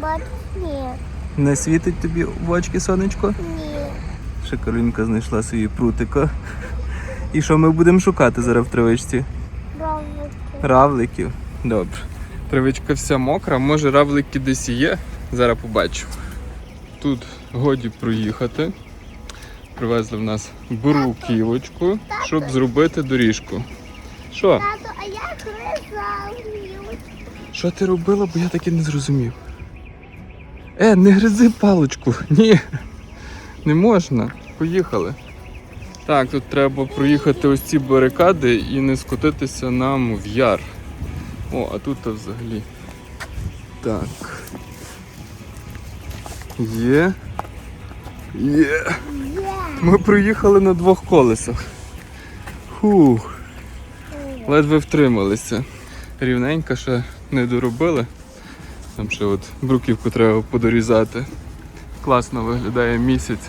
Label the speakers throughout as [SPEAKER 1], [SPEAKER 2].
[SPEAKER 1] Бач, ні.
[SPEAKER 2] Не світить тобі в очки сонечко?
[SPEAKER 1] Ні.
[SPEAKER 2] Ще Каролінка знайшла свої прутика. І що ми будемо шукати зараз в травичці?
[SPEAKER 1] Бравики.
[SPEAKER 2] Равликів. Добре. Травичка вся мокра, може равлики десь і є. Зараз побачу. Тут годі проїхати. Привезли в нас буруківочку, щоб зробити доріжку. Що?
[SPEAKER 1] Тато, а я гризав.
[SPEAKER 2] Що ти робила, бо я так і не зрозумів. Е, не гризи паличку. Ні. Не можна. Поїхали. Так, тут треба проїхати ось ці барикади і не скотитися нам в яр. О, а тут взагалі. Так. Є. Є. Ми проїхали на двох колесах. Фух. Ледве втрималися. Рівненько ще не доробили. Там ще от бруківку треба подорізати. Класно виглядає місяць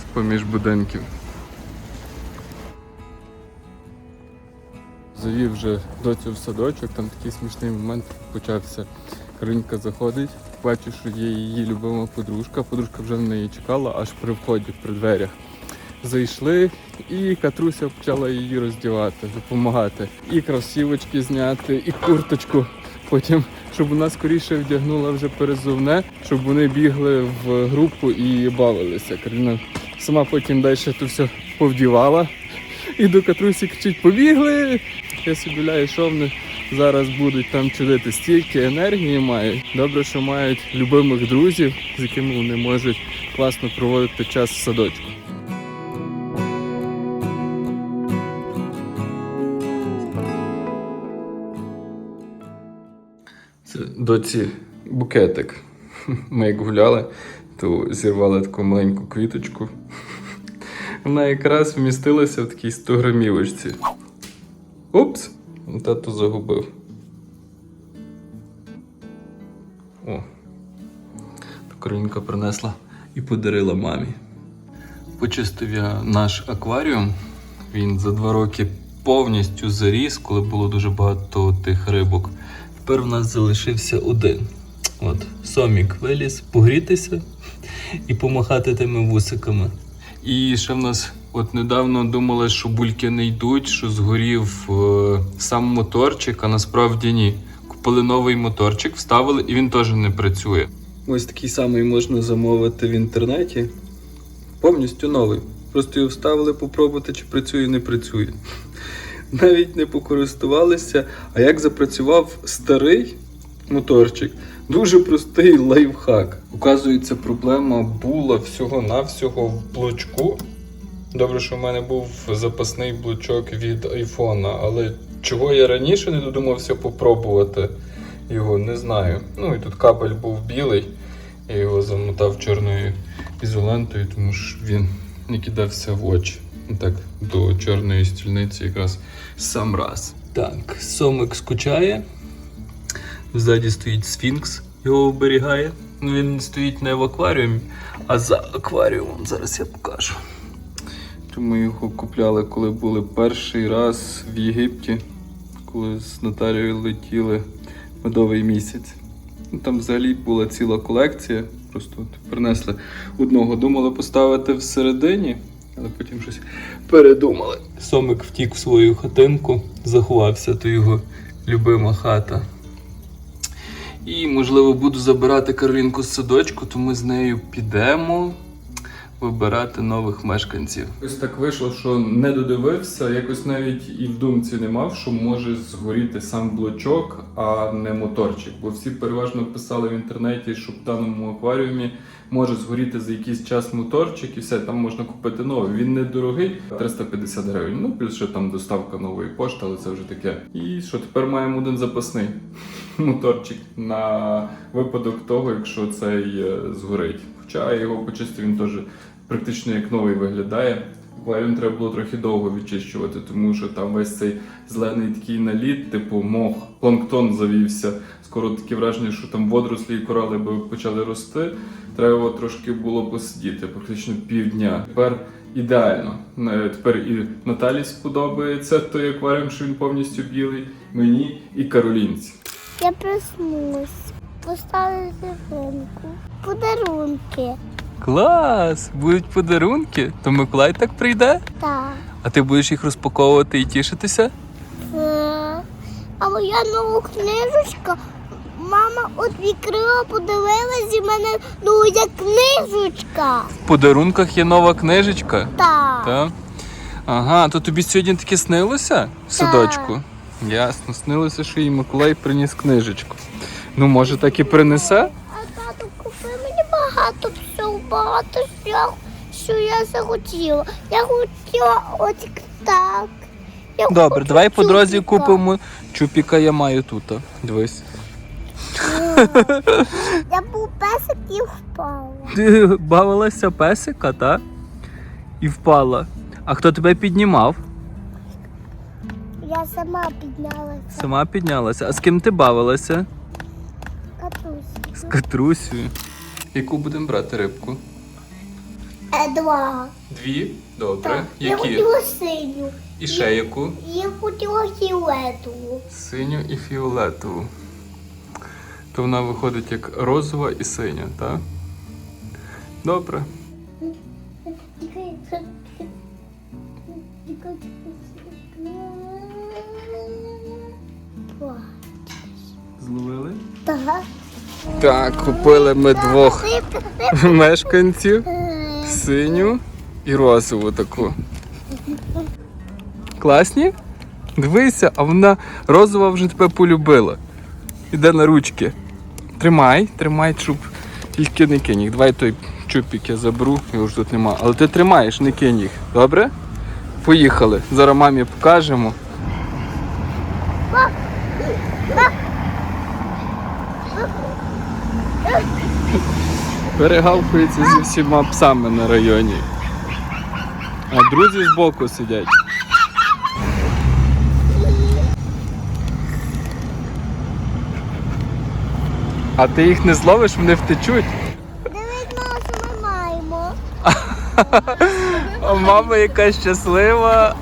[SPEAKER 2] з-поміж будинків. Завів вже доцю в садочок, там такий смішний момент почався. Каринка заходить, бачу, що є її любима подружка. Подружка вже на неї чекала аж при вході при дверях. Зайшли, і Катруся почала її роздівати, допомагати. І кросівочки зняти, і курточку. Потім, щоб вона скоріше вдягнула вже перезувне, щоб вони бігли в групу і бавилися. Карина сама потім далі то все повдівала. І до Катрусі кричить: побігли! Я собі ляю, що вони зараз будуть там чудити. Стільки енергії мають. Добре, що мають любимих друзів, з якими вони можуть класно проводити час в садочку. Доці букетик. Ми як гуляли, то зірвали таку маленьку квіточку. Вона якраз вмістилася в такій 100 грамівочці. Упс! Тато загубив. О. То принесла і подарила мамі. Почистив я наш акваріум. Він за два роки повністю заріс, коли було дуже багато тих рибок. Тепер в нас залишився один. От, Сомік виліз погрітися і помахати тими вусиками. І ще в нас от недавно думали, що бульки не йдуть, що згорів е, сам моторчик, а насправді ні. Купили новий моторчик, вставили і він теж не працює. Ось такий самий можна замовити в інтернеті. Повністю новий. Просто його вставили попробувати, чи працює, не працює. Навіть не покористувалися. А як запрацював старий моторчик, дуже простий лайфхак. Оказується, проблема була всього-навсього в блочку. Добре, що в мене був запасний блочок від айфона, але чого я раніше не додумався попробувати його, не знаю. Ну і тут кабель був білий, я його замотав чорною ізолентою, тому що він не кидався в очі. Так, до чорної стільниці якраз сам раз. Так, сомик скучає. Ззаді стоїть сфінкс, його оберігає. Ну, він стоїть не в акваріумі, а за акваріумом. Зараз я покажу. Тому його купляли, коли були перший раз в Єгипті, коли з Наталією летіли медовий місяць. Ну, Там взагалі була ціла колекція. Просто принесли одного, думали поставити всередині, але потім щось передумали. Сомик втік в свою хатинку, заховався, то його любима хата. І, можливо, буду забирати Каролінку з садочку, то ми з нею підемо вибирати нових мешканців. Ось так вийшло, що не додивився, якось навіть і в думці не мав, що може згоріти сам блочок, а не моторчик. Бо всі переважно писали в інтернеті, що в даному акваріумі може згоріти за якийсь час моторчик, і все там можна купити новий. Він недорогий, 350 гривень. Ну плюс ще там доставка нової пошти, але це вже таке. І що тепер маємо один запасний моторчик на випадок того, якщо цей е, згорить. Хоча його почистив, він теж практично як новий виглядає. Акваріум треба було трохи довго відчищувати, тому що там весь цей зелений такий наліт, типу мох, планктон завівся. Скоро таке враження, що там водорослі і корали би почали рости. Треба трошки було посидіти, практично півдня. Тепер ідеально. Е, Тепер і Наталі сподобається той акваріум, що він повністю білий, мені і Каролінці.
[SPEAKER 1] Я проснусь. поставити ринку. Подарунки.
[SPEAKER 2] Клас! Будуть подарунки, то Миколай так прийде,
[SPEAKER 1] Так.
[SPEAKER 2] а ти будеш їх розпаковувати і тішитися?
[SPEAKER 1] Е, А моя нова книжечка. Мама от відкрила, подивилась і в мене нова книжечка.
[SPEAKER 2] В подарунках є нова книжечка.
[SPEAKER 1] Так.
[SPEAKER 2] Так? Ага, то тобі сьогодні таке снилося в садочку? Ясно, снилося, що їй Миколай приніс книжечку. Ну, може, так і принесе?
[SPEAKER 1] А тато купив мені багато всього, багато всього, що я захотіла. Я хотіла ось так. Я
[SPEAKER 2] Добре, давай по дорозі купимо чупіка, я маю тут. Дивись.
[SPEAKER 1] Я був песик і впала.
[SPEAKER 2] Ти бавилася песика, так? І впала. А хто тебе піднімав?
[SPEAKER 1] Я сама піднялася.
[SPEAKER 2] Сама піднялася. А з ким ти бавилася?
[SPEAKER 1] Катусь.
[SPEAKER 2] З Катрусею. Яку будемо брати рибку?
[SPEAKER 1] Е, два.
[SPEAKER 2] Дві? Добре.
[SPEAKER 1] Так. Я
[SPEAKER 2] Які?
[SPEAKER 1] хотіла синю.
[SPEAKER 2] І ще яку?
[SPEAKER 1] Я хотіла фіолетову.
[SPEAKER 2] Синю і фіолетову. То вона виходить як розова і синя, так? Добре. Зловили?
[SPEAKER 1] Так.
[SPEAKER 2] Так, купили ми двох мешканців. Синю і розову таку. Класні? Дивися, а вона розова вже тебе полюбила. Іде на ручки. Тримай, тримай чуб. Тільки не кинь їх. Давай той чупік я заберу, його ж тут нема. Але ти тримаєш, не кинь їх. Добре? Поїхали. Зараз мамі покажемо. Перегавкується зі всіма псами на районі. А друзі збоку сидять. А ти їх не зловиш, вони втечуть.
[SPEAKER 1] Дивись, що ми маємо.
[SPEAKER 2] А мама яка щаслива.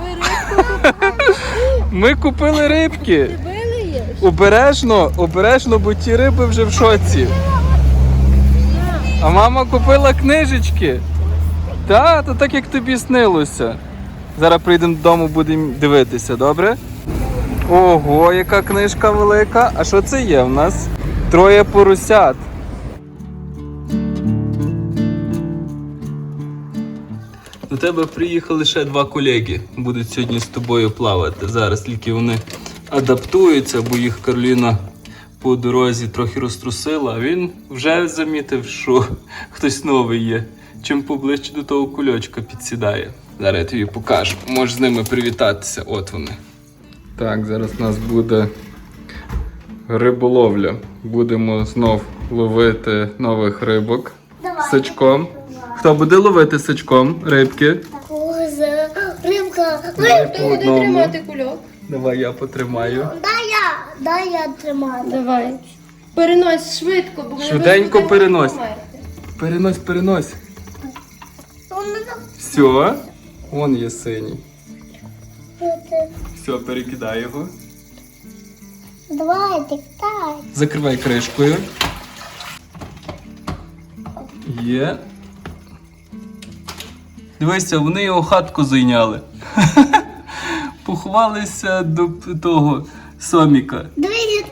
[SPEAKER 2] Ми купили рибки. Обережно, обережно, бо ті риби вже в шоці. А мама купила книжечки. Та, то так як тобі снилося. Зараз прийдемо додому, будемо дивитися, добре? Ого, яка книжка велика. А що це є в нас? Троє поросят. До тебе приїхали ще два колеги. Будуть сьогодні з тобою плавати. Зараз тільки вони адаптуються, бо їх Кароліна по дорозі трохи розтрусила, а він вже замітив, що хтось новий є. Чим поближче до того кульочка підсідає. Зараз я тобі покажу. Можеш з ними привітатися. От вони. Так, зараз у нас буде риболовля. Будемо знов ловити нових рибок
[SPEAKER 1] Давай.
[SPEAKER 2] сачком. Хто буде ловити сачком рибки?
[SPEAKER 1] Коза, рибка.
[SPEAKER 2] Давай по одному.
[SPEAKER 3] тримати кульок.
[SPEAKER 2] Давай я потримаю.
[SPEAKER 1] Дай дай я тримаю.
[SPEAKER 3] Давай. Перенось швидко, бо
[SPEAKER 2] Швиденько перенось.
[SPEAKER 3] померти.
[SPEAKER 2] Перенось, перенось.
[SPEAKER 1] Воно так
[SPEAKER 2] Все. Вон є синій.
[SPEAKER 1] буде.
[SPEAKER 2] Все, перекидай його.
[SPEAKER 1] Давай, диктай.
[SPEAKER 2] Закривай кришкою. Є. Дивися, вони його хатку зайняли. Поховалися до того соміка.
[SPEAKER 1] Дивись,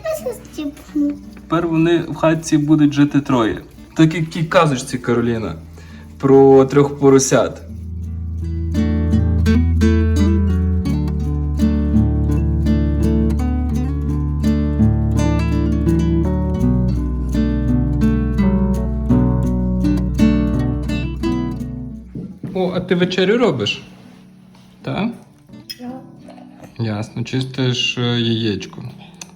[SPEAKER 1] я.
[SPEAKER 2] Тепер вони в хатці будуть жити троє. Так як тій казочці Кароліна про трьох поросят. О, а ти вечерю робиш? Так? Ясно, чистиш е, яєчко.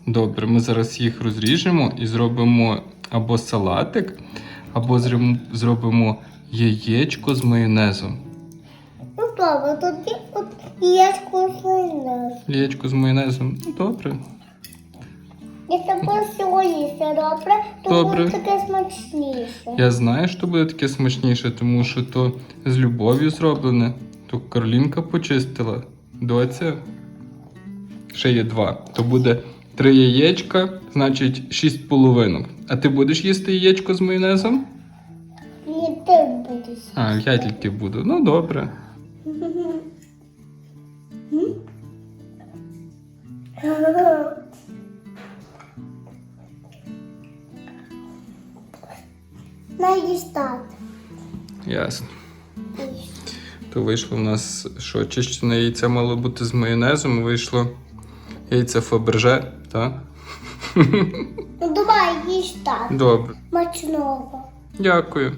[SPEAKER 2] Добре, ми зараз їх розріжемо і зробимо або салатик, або зробимо яєчко з майонезом.
[SPEAKER 1] Ну добре, тоді от є вкусний.
[SPEAKER 2] Яєчко з майонезом. Ну, добре.
[SPEAKER 1] Якщо буде сьогодні все добре, то
[SPEAKER 2] Добре.
[SPEAKER 1] буде таке смачніше.
[SPEAKER 2] Я знаю, що буде таке смачніше, тому що то з любов'ю зроблене. То Каролінка почистила. Доця. Ще є два. То буде три яєчка, значить шість половинок. А ти будеш їсти яєчко з майонезом?
[SPEAKER 1] Ні, ти будеш.
[SPEAKER 2] А, я тільки буду. Ну добре.
[SPEAKER 1] Наїстати.
[SPEAKER 2] Ясно. То вийшло в нас, що чищене яйце мало бути з майонезом, вийшло яйце Фаберже, так?
[SPEAKER 1] Ну давай їж так.
[SPEAKER 2] Добре.
[SPEAKER 1] Мачного.
[SPEAKER 2] Дякую.